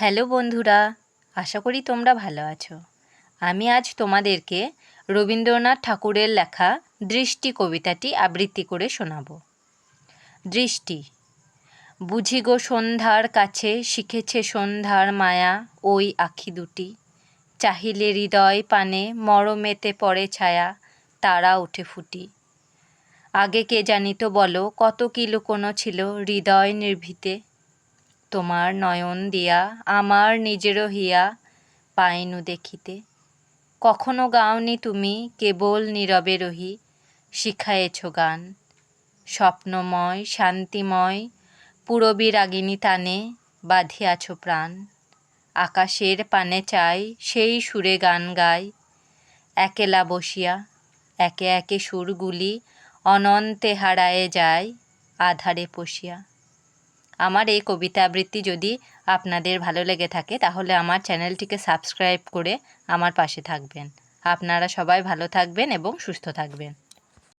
Hello বন্ধুরা, আশা করি তোমরা ভালো আছো। আমি আজ তোমাদেরকে রবীন্দ্রনাথ ঠাকুরের লেখা দৃষ্টি কবিতাটি আবৃত্তি করে শোনাব। দৃষ্টি, বুঝি গো সন্ধ্যার কাছে শিখেছে সন্ধ্যার মায়া ওই আখি দুটি। চাহিলে হৃদয় পানে মরমেতে পড়ে ছায়া, তারা উঠে ফুটি। আগে কে জানিত বলো, কত কি লুকোনো ছিল হৃদয় নির্ভীতে। তোমার নয়ন দিয়া আমার নিজেরও হিয়া পাইনু দেখিতে। কখনো গাওনি তুমি কেবল নীরবে রহি শিখায়েছ গান। স্বপ্নময়, শান্তিময়, পুরবী রাগিনী তানে বাঁধিয়াছ প্রাণ। আকাশের পানে চাই সেই সুরে গান গাই। একেলা বসিয়া, একে একে সুরগুলি অনন্তে হারায়ে যায়, আধারে পশিয়া আমার এই কবিতা আবৃত্তি যদি আপনাদের ভালো লেগে থাকে, তাহলে আমার চ্যানেলটিকে সাবস্ক্রাইব করে আমার পাশে থাকবেন। আপনারা সবাই ভালো থাকবেন এবং সুস্থ থাকবেন।